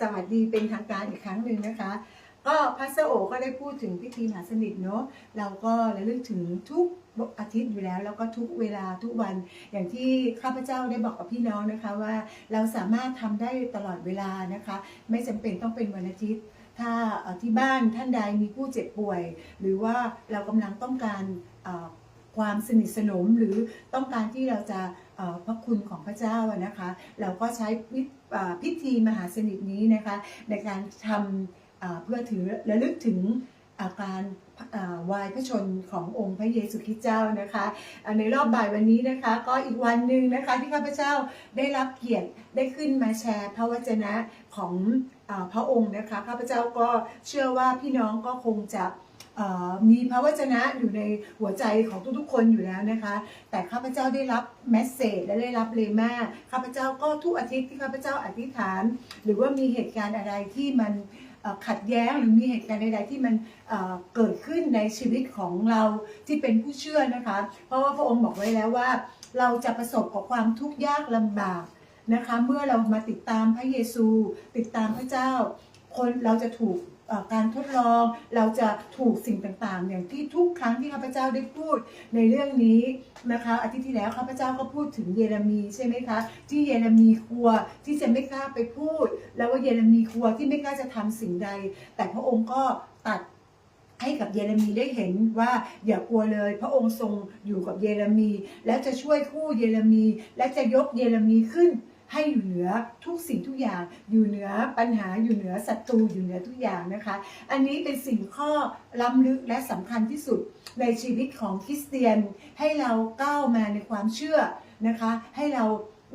สวัสดีเป็นทางการอีกครั้งหนึ่งนะคะ ก็พัสโอก็ได้พูดถึงพิธีมหาสนิทเนาะเราก็ระลึกถึงทุกอาทิตย์อยู่แล้วแล้วก็ทุกเวลาทุกวันอย่างที่ข้าพเจ้าได้บอกกับพี่น้องนะคะว่าเราสามารถทำได้ตลอดเวลานะคะ ไม่จำเป็นต้องเป็นวันอาทิตย์ ถ้าที่บ้านท่านใดมีผู้เจ็บป่วย หรือว่าเรากำลังต้องการ ความสนิทสนมหรือต้องการที่เราจะพระคุณของพระเจ้านะคะ เราก็ใช้พิธีมหาสนิทนี้นะคะ ในการทำเพื่อถือระลึกถึงอาการวายพระชนขององค์พระเยซูคริสต์เจ้านะคะ ในรอบบ่ายวันนี้นะคะ ก็อีกวันหนึ่งนะคะที่ข้าพเจ้าได้รับเกียรติได้ขึ้นมาแชร์พระวจนะของอพระองค์นะคะข้าพเจ้าก็เชื่อว่าพี่น้องก็คงจะ มีพระวจนะอยู่ในหัวใจของทุกๆคนอยู่แล้วนะคะ แต่ข้าพเจ้าได้รับแมสเซจและได้รับเลมาข้าพเจ้าก็ทุกอาทิตย์ที่ข้าพเจ้าอธิษฐาน หรือว่ามีเหตุการณ์อะไรที่มันขัดแย้งหรือมีเหตุการณ์ใดๆที่มันเอ่อเกิดขึ้นในชีวิตของเราที่เป็นผู้เชื่อนะคะ เพราะว่าพระองค์บอกไว้แล้วว่า เราจะประสบกับความทุกข์ยากลำบากนะคะ เมื่อเรามาติดตามพระเยซู ติดตามพระเจ้า คนเราจะถูกการทดลองเราจะถูกสิ่งต่างๆ อย่างที่ทุกครั้งที่ข้าพเจ้าได้พูดในเรื่องนี้นะคะอาทิตย์ที่แล้วข้าพเจ้าก็พูดถึงเยเรมีใช่ไหมคะที่เยเรมีกลัวที่จะไม่กล้าไปพูด แล้วว่าเยเรมีกลัวที่ไม่กล้าจะทำสิ่งใด แต่พระองค์ก็ตัดให้กับเยเรมีได้เห็นว่าอย่ากลัวเลย พระองค์ทรงอยู่กับเยเรมี และจะช่วยคู่เยเรมี และจะยกเยเรมีขึ้น ให้อยู่เหนือทุกสิ่งทุกอย่าง อยู่เหนือปัญหาอยู่เหนือศัตรูอยู่เหนือทุกอย่างนะคะ อันนี้เป็นสิ่งข้อล้ำลึกและสำคัญที่สุดในชีวิตของคริสเตียน ให้เราก้าวมาในความเชื่อนะคะ ให้เรา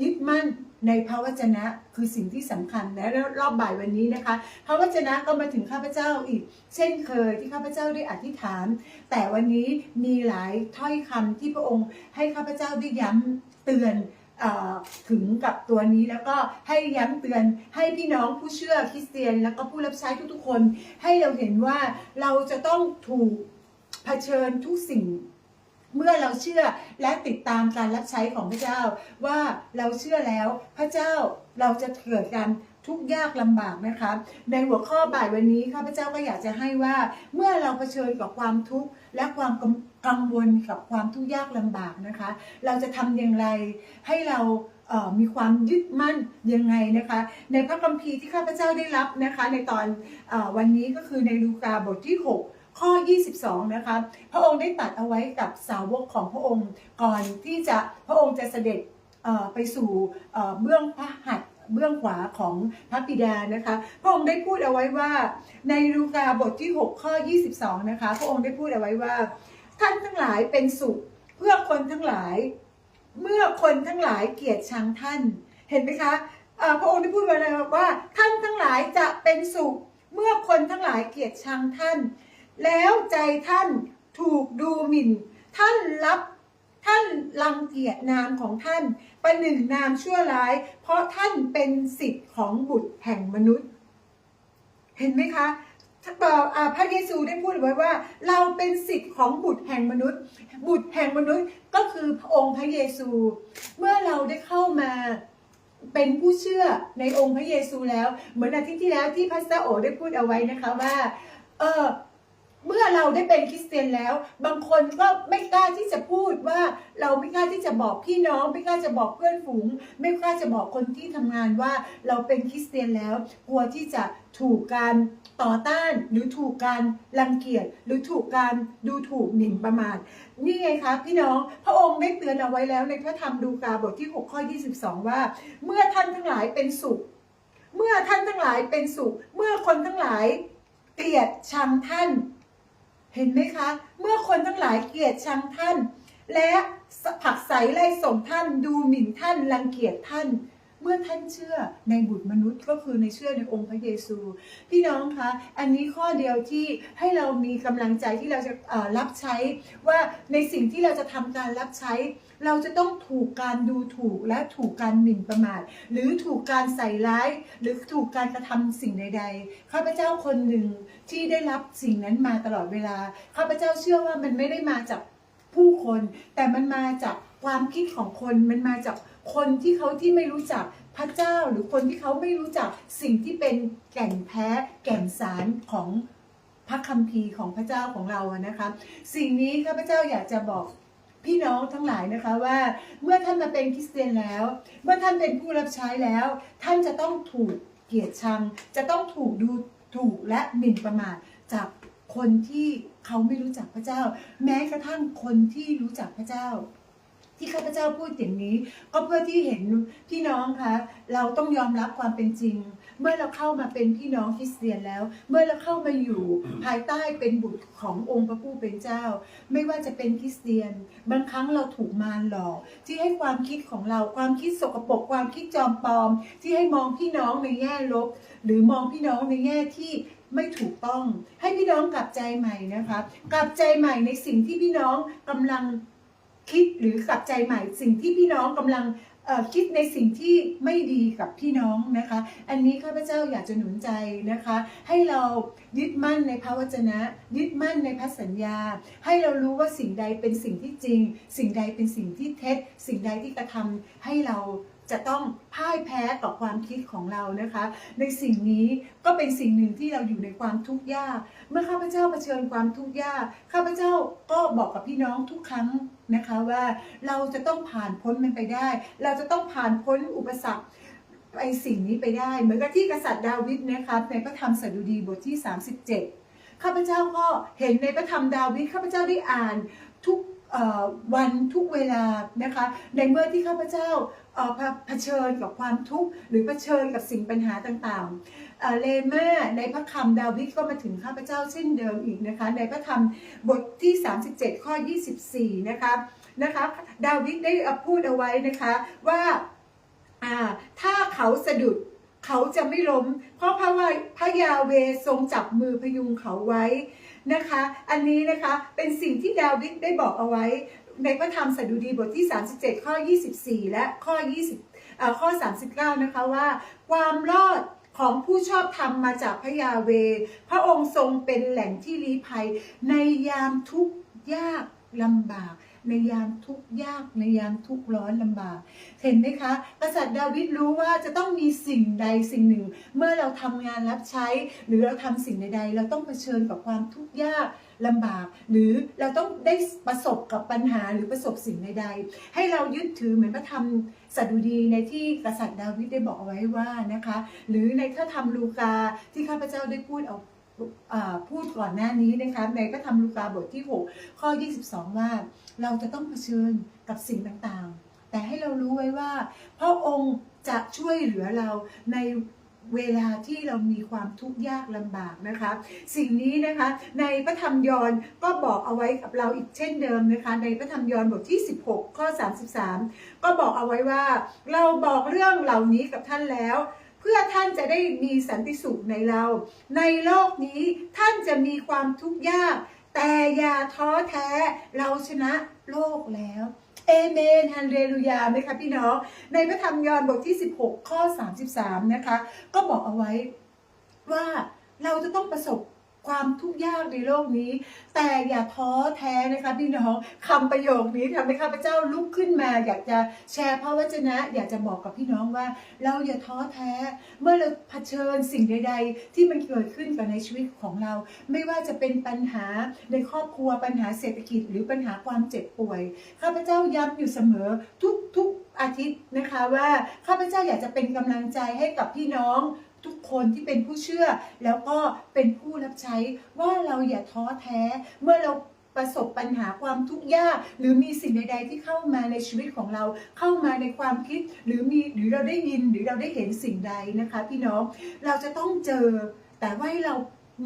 ยึดมั่นในพระวจนะคือสิ่งที่สำคัญและรอบบ่ายวันนี้นะคะ พระวจนะก็มาถึงข้าพเจ้าอีก เช่นเคยที่ข้าพเจ้าได้อธิษฐาน แต่วันนี้มีหลายถ้อยคำที่พระองค์ให้ข้าพเจ้าได้ย้ำเตือน ถึงกับตัวนี้แล้วก็ให้ย้ำเตือนให้พี่น้องผู้เชื่อคริสเตียน แล้วก็ผู้รับใช้ทุกๆคน ให้เราเห็นว่าเราจะต้องถูกเผชิญทุกสิ่งเมื่อเราเชื่อและติดตามการรับใช้ของพระเจ้า ว่าเราเชื่อแล้วพระเจ้าเราจะเกิดการ ทุกยากลำบากนะคะ ในหัวข้อบ่ายวันนี้ข้าพเจ้าก็อยากจะให้ว่า เมื่อเราเผชิญกับความทุกข์และความกังวลกับความทุกข์ยากลำบากนะคะ เราจะทำอย่างไรให้เรามีความยึดมั่นยังไงนะคะ ในพระคัมภีร์ที่ข้าพเจ้าได้รับนะคะ ในตอนอวันนี้ก็คือในลูกาบทที่ 6ข้อ 22 นะคะ พระองค์ได้ตัดเอาไว้กับสาวกของพระองค์ ก่อนที่จะพระองค์จะเสด็จไปสู่เอ่อเบื้องพระหัตถ์ เบื้องขวาของพระบิดานะคะพระองค์ได้พูดเอาไว้ว่า ในลูกาบทที่ 6 ข้อ 22 นะคะ พระองค์ได้พูดเอาไว้ว่า ท่านทั้งหลายเป็นสุขเพื่อคนทั้งหลาย เมื่อคนทั้งหลายเกลียดชังท่าน เห็นไหมคะพระองค์ได้พูดไว้เลยว่า ท่านทั้งหลายจะเป็นสุข เมื่อคนทั้งหลายเกลียดชังท่าน แล้วใจท่านถูกดูหมิ่น ท่านรับ ท่านรังเกียจนามของท่านประหนึ่งนามชั่วร้าย เพราะท่านเป็นสิทธิ์ของบุตรแห่งมนุษย์ เห็นไหมคะพระเยซูได้พูดไว้ว่า เราเป็นสิทธิ์ของบุตรแห่งมนุษย์ บุตรแห่งมนุษย์ก็คือองค์พระเยซู เมื่อเราได้เข้ามาเป็นผู้เชื่อในองค์พระเยซูแล้ว เหมือนอาทิตย์ที่แล้วที่พระเจ้าโอได้พูดเอาไว้นะคะว่า เออ เมื่อเราได้เป็นคริสเตียนแล้ว บางคนก็ไม่กล้าที่จะพูดว่าเราไม่กล้าที่จะบอกพี่น้อง ไม่กล้าจะบอกเพื่อนฝูง ไม่กล้าจะบอกคนที่ทำงานว่าเราเป็นคริสเตียนแล้ว กลัวที่จะถูกการต่อต้านหรือถูกการรังเกียจหรือถูกการดูถูกหมิ่นประมาทนี่ไงคะพี่น้องพระองค์ได้เตือนเอาไว้แล้วในพระธรรมดูกาบทที่ 6 ข้อ 22 ว่า เมื่อท่านทั้งหลายเป็นสุข เมื่อท่านทั้งหลายเป็นสุข เมื่อคนทั้งหลายเกลียดชังท่าน เห็นไหมคะ เมื่อคนทั้งหลายเกลียดชังท่าน และผลักใสไล่ส่งท่านดูหมิ่นท่านรังเกียจท่าน เมื่อท่านเชื่อในบุตรมนุษย์ก็คือในเชื่อในองค์พระเยซู พี่น้องคะอันนี้ข้อเดียวที่ให้เรามีกำลังใจที่เราจะรับใช้ว่าในสิ่งที่เราจะทำการรับใช้ เราจะต้องถูกการดูถูกและถูกการหมิ่นประมาท หรือถูกการใส่ร้าย หรือถูกการกระทำสิ่งใด ๆ ข้าพเจ้าคนหนึ่งที่ได้รับสิ่งนั้นมาตลอดเวลาข้าพเจ้าเชื่อว่ามันไม่ได้มาจากผู้คน แต่มันมาจากความคิดของคนมันมาจาก คนที่เขาที่ไม่รู้จักพระเจ้าหรือคนที่เขาไม่รู้จักสิ่งที่เป็นแก่นแท้แก่นสารของพระคัมภีร์ของพระเจ้าของเราอะนะคะ สิ่งนี้ข้าพเจ้าอยากจะบอกพี่น้องทั้งหลายนะคะว่าเมื่อท่านมาเป็นคริสเตียนแล้ว เมื่อท่านเป็นผู้รับใช้แล้ว ท่านจะต้องถูกเกลียดชัง จะต้องถูกดูถูกและหมิ่นประมาทจากคนที่เขาไม่รู้จักพระเจ้า แม้กระทั่งคนที่รู้จักพระเจ้า ที่ข้าพเจ้าพูดอย่างนี้ ก็เพื่อที่เห็นพี่น้องคะเราต้องยอมรับความเป็นจริง เมื่อเราเข้ามาเป็นพี่น้องคริสเตียนแล้ว เมื่อเราเข้ามาอยู่ภายใต้เป็นบุตรขององค์พระผู้เป็นเจ้า ไม่ว่าจะเป็นคริสเตียน บางครั้งเราถูกมารหลอกที่ให้ความคิดของเราความคิดสกปรกความคิดจอมปลอม ที่ให้มองพี่น้องในแง่ลบ หรือมองพี่น้องในแง่ที่ไม่ถูกต้องให้พี่น้องกลับใจใหม่นะคะ กลับใจใหม่ในสิ่งที่พี่น้องกำลัง คิดหรือกลับใจใหม่สิ่งที่พี่น้องกำลังคิดในสิ่งที่ไม่ดีกับพี่น้องนะคะ อันนี้ข้าพเจ้าอยากจะหนุนใจนะคะ ให้เรายึดมั่นในพระวจนะ ยึดมั่นในพระสัญญา ให้เรารู้ว่าสิ่งใดเป็นสิ่งที่จริง สิ่งใดเป็นสิ่งที่เท็จ สิ่งใดที่กระทำให้เรา จะต้องพ่ายแพ้ต่อความคิดของเรานะคะ ในสิ่งนี้ก็เป็นสิ่งหนึ่งที่เราอยู่ในความทุกข์ยาก เมื่อข้าพเจ้าเผชิญความทุกข์ยากข้าพเจ้าก็บอกกับพี่น้องทุกครั้งนะคะว่าเราจะต้องผ่านพ้นมันไปได้ เราจะต้องผ่านพ้นอุปสรรคไอสิ่งนี้ไปได้ เหมือนกับที่กษัตริย์ดาวิดนะคะในพระธรรมสดุดีบทที่ 37ข้าพเจ้าก็เห็นในพระธรรมดาวิดข้าพเจ้าได้อ่านทุก วันทุกเวลานะคะ ในเมื่อที่ข้าพเจ้าเผชิญกับความทุกข์หรือเผชิญกับสิ่งปัญหาต่างๆเอ่อเลเม่ในพระคำดาวิดก็มาถึงข้าพเจ้าเช่นเดิมอีกนะคะ ในพระธรรมบทที่ 37 ข้อ 24 นะคะนะคะดาวิดได้พูดเอาไว้นะคะว่าถ้าเขาสะดุดเขาจะไม่ล้ม เพราะพระวพระยาเวทรงจับมือพยุงเขาไว้ นะคะ อันนี้นะคะเป็นสิ่งที่ดาวิดได้บอกเอาไว้ในพระธรรมสดุดีบทที่ 37 ข้อ 24 และข้อ 20อข้อ 39 นะคะว่า ความรอดของผู้ชอบธรรมมาจากพระยาเว พระองค์ทรงเป็นแหล่งที่ลี้ภัย ในยามทุกข์ยากลำบาก ในยามทุกข์ยากในยามทุกข์ร้อนลำบาก เห็นไหมคะ กษัตริย์ดาวิดรู้ว่าจะต้องมีสิ่งใดสิ่งหนึ่ง เมื่อเราทำงานรับใช้ หรือเราทำสิ่งใดๆ เราต้องเผชิญกับความทุกข์ยากลำบาก หรือเราต้องได้ประสบกับปัญหาหรือประสบสิ่งใดๆ ให้เรายึดถือเหมือนพระธรรมสดุดีในที่กษัตริย์ดาวิดได้บอกเอาไว้ว่านะคะ หรือในพระธรรมลูกาที่ข้าพเจ้าได้พูดเออ่า พูดก่อนหน้านี้นะคะในพระธรรมลูกาบทที่ 6 ข้อ 22 ว่า เราจะต้องเผชิญกับสิ่งต่างๆ แต่ให้เรารู้ไว้ว่า พระองค์จะช่วยเหลือเราในเวลาที่เรามีความทุกข์ยากลำบากนะคะ สิ่งนี้นะคะในพระธรรมยอห์นก็บอกเอาไว้กับเราอีกเช่นเดิมนะคะ ในพระธรรมยอห์นบทที่ 16 ข้อ 33 ก็บอกเอาไว้ว่า เราบอกเรื่องเหล่านี้กับท่านแล้ว เพื่อท่านจะได้มีสันติสุขในเรา ในโลกนี้ท่านจะมีความทุกข์ยาก แต่อย่าท้อแท้ เราชนะโลกแล้วเอเมนฮันเรลูยาไหมคะพี่น้อง ในพระธรรมยอห์นบทที่ 16 ข้อ 33 นะคะ ก็บอกเอาไว้ว่าเราจะต้องประสบ ความทุกข์ยากในโลกนี้ แต่อย่าท้อแท้นะคะพี่น้องคำประโยคนี้ทำให้ข้าพเจ้าลุกขึ้นมา อยากจะแชร์พระวจนะ อยากจะบอกกับพี่น้องว่า เราอย่าท้อแท้ เมื่อเราเผชิญสิ่งใด ๆ ที่มันเกิดขึ้นกับในชีวิตของเรา ไม่ว่าจะเป็นปัญหาในครอบครัวปัญหาเศรษฐกิจ หรือปัญหาความเจ็บป่วย ข้าพเจ้าย้ำอยู่เสมอทุกทุกอาทิตย์นะคะว่าข้าพเจ้าอยากจะเป็นกำลังใจให้กับพี่น้อง ทุกคนที่เป็นผู้เชื่อ แล้วก็เป็นผู้รับใช้ว่าเราอย่าท้อแท้ เมื่อเราประสบปัญหาความทุกข์ยาก หรือมีสิ่งใด ๆ ที่เข้ามาในชีวิตของเราเข้ามาในความคิด หรือมีหรือเราได้ยินหรือเราได้เห็นสิ่งใดนะคะ พี่น้องเราจะต้องเจอ แต่ว่าให้เรา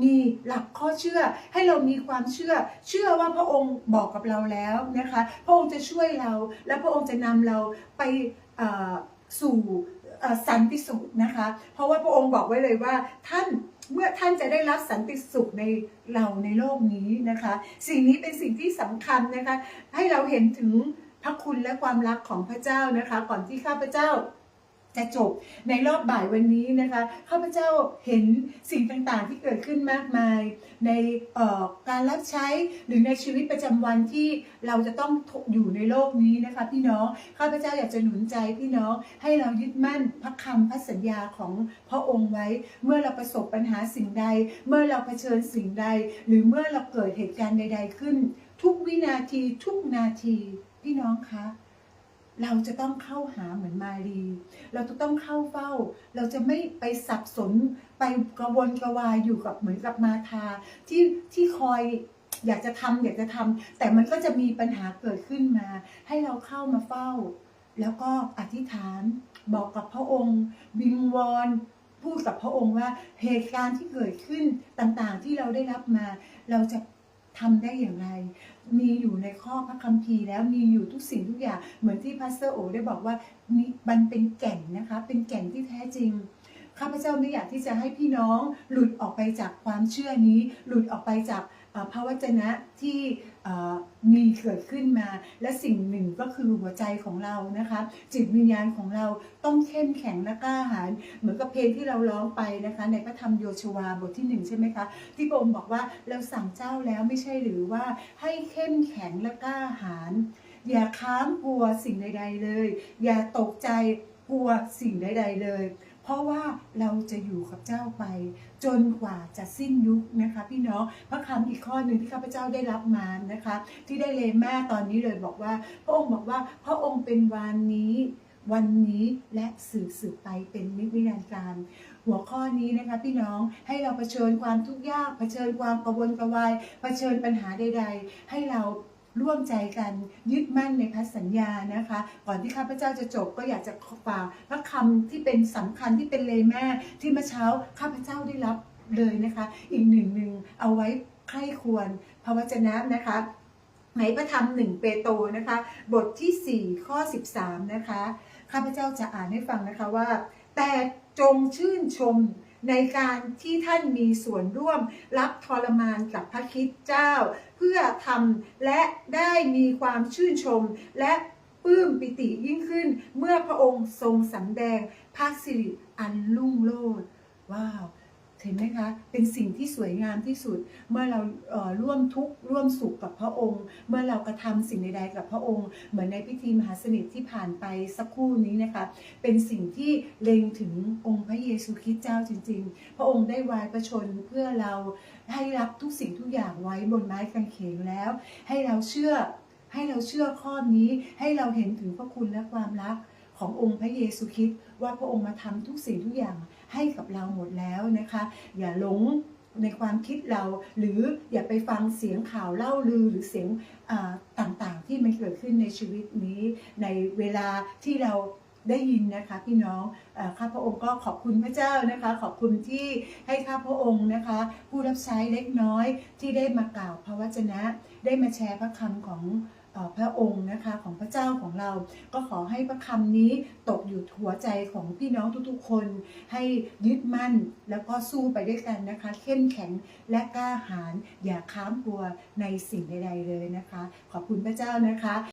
มีหลักข้อเชื่อให้เรามีความเชื่อ เชื่อว่าพระองค์บอกกับเราแล้วนะคะ พระองค์จะช่วยเราและพระองค์จะนำเราไปสู่ สันติสุขนะคะ เพราะว่าพระองค์บอกไว้เลยว่าท่านเมื่อท่านจะได้รับสันติสุขในเราในโลกนี้นะคะ สิ่งนี้เป็นสิ่งที่สำคัญนะคะ ให้เราเห็นถึงพระคุณและความรักของพระเจ้านะคะ ก่อนที่ข้าพเจ้า จะจบในรอบบ่ายวันนี้นะคะข้าพเจ้าเห็นสิ่งต่างๆที่เกิดขึ้นมากมาย ในออการรับใช้หรือในชีวิตประจำวันที่เราจะต้องอยู่ในโลกนี้นะคะพี่น้องข้าพเจ้าอยากจะหนุนใจพี่น้องให้เรายึดมั่นพระคำพระสัญญาของพระองค์ไว้ เมื่อเราประสบปัญหาสิ่งใด เมื่อเราเผชิญสิ่งใด หรือเมื่อเราเกิดเหตุการณ์ใด ๆ ขึ้น ทุกวินาทีทุกนาทีพี่น้องคะ เราจะต้องเข้าหาเหมือนมารี เราจะต้องเข้าเฝ้า เราจะไม่ไปสับสนไปกระวนกระวายอยู่กับเหมือนกับมาทาที่ที่คอยอยากจะทำอยากจะทำแต่มันก็จะมีปัญหาเกิดขึ้นมา ให้เราเข้ามาเฝ้า แล้วก็อธิษฐานบอกกับพระองค์วิงวอนพูดกับพระองค์ว่าเหตุการณ์ที่เกิดขึ้นต่างๆที่เราได้รับมา เราจะทำได้อย่างไร มีอยู่ในข้อพระคัมภีร์แล้วมีอยู่ทุกสิ่งทุกอย่าง เหมือนที่พาสเตอร์โอได้บอกว่ามีมันเป็นแก่นนะคะ เป็นแก่นที่แท้จริงข้าพเจ้าไม่อยากที่จะให้พี่น้องหลุดออกไปจากความเชื่อนี้ หลุดออกไปจากพระวจนะที่ มีเกิดขึ้นมา และสิ่งหนึ่งก็คือหัวใจของเรานะคะจิตวิญญาณของเราต้องเข้มแข็งและกล้าหาญเหมือนกับเพลงที่เราร้องไปนะคะ ในพระธรรมโยชวาบทที่หนึ่งใช่ไหมคะที่พระองค์บอกว่าเราสั่งเจ้าแล้วไม่ใช่หรือว่าให้เข้มแข็งและกล้าหาญอย่าค้ามกลัวสิ่งใด ๆ เลย อย่าตกใจกลัวสิ่งใด ๆ เลย เพราะว่าเราจะอยู่กับเจ้าไป จนกว่าจะสิ้นยุคนะคะ พี่น้องพระคำอีกข้อหนึ่งที่ข้าพเจ้าได้รับมานะคะ ที่ได้เลแม่ตอนนี้เลยบอกว่า พระองค์บอกว่าพระองค์เป็นวันนี้วันนี้และสืบสืบไปเป็นนิรันดร์การ หัวข้อนี้นะคะพี่น้องให้เราเผชิญความทุกข์ยากเผชิญความกระวนกระวายเผชิญปัญหาใด ๆ ให้เรา ร่วมใจกันยึดมั่นในพันธสัญญานะคะ ก่อนที่ข้าพเจ้าจะจบก็อยากจะฝากพระคำที่เป็นสำคัญที่เป็นเลแม่ที่เมื่อเช้าข้าพเจ้าได้รับเลยนะคะ อีกหนึ่งหนึ่งเอาไว้ใคร่ควรพระวจนะนะคะในพระธรรมหนึ่งเปโตรนะคะ บทที่ 4 ข้อ 13 นะคะ ข้าพเจ้าจะอ่านให้ฟังนะคะว่า แต่จงชื่นชม ในการที่ท่านมีส่วนร่วมรับทรมานกับพระคิดเจ้า เพื่อทำและได้มีความชื่นชมและปลื้มปิติยิ่งขึ้นเมื่อพระองค์ทรงสำแดงพระสิริอันรุ่งโรจน์ว้าว เห็นไหมคะ เป็นสิ่งที่สวยงามที่สุด เมื่อเราเร่วมทุกข์ร่วมสุขกับพระองค์ เมื่อเรากระทำสิ่งใดๆกับพระองค์ เหมือนในพิธีมหาสนิทที่ผ่านไปสักครู่นี้นะคะ เป็นสิ่งที่เล็งถึงองค์พระเยซูคริสต์เจ้าจริง ๆ พระองค์ได้วายประชนเพื่อเราให้รับทุกสิ่งทุกอย่างไว้บนไม้กางเขนแล้ว ให้เราเชื่อให้เราเชื่อข้อนี้ให้เราเห็นถึงพระคุณและความรักขององค์พระเยซูคริสต์ว่าพระองค์มาทำทุกสิ่งทุกอย่าง ให้กับเราหมดแล้วนะคะ อย่าหลงในความคิดเราหรืออย่าไปฟังเสียงข่าวเล่าลือหรือเสียงต่างๆ ที่มันเกิดขึ้นในชีวิตนี้ ในเวลาที่เราได้ยินนะคะพี่น้องข้าพระองค์ก็ขอบคุณพระเจ้านะคะ ขอบคุณที่ให้ข้าพระองค์นะคะ ผู้รับใช้เล็กน้อยที่ได้มากล่าวพระวจนะ ได้มาแชร์พระคำของ พระองค์นะคะของพระเจ้าของเรา ก็ขอให้พระคำนี้ตกอยู่หัวใจของพี่น้องทุกๆคน ให้ยึดมั่นแล้วก็สู้ไปด้วยกันนะคะ เข้มแข็งและกล้าหาญอย่าค้ามกลัวในสิ่งใดๆเลยนะคะ ขอบคุณพระเจ้านะคะ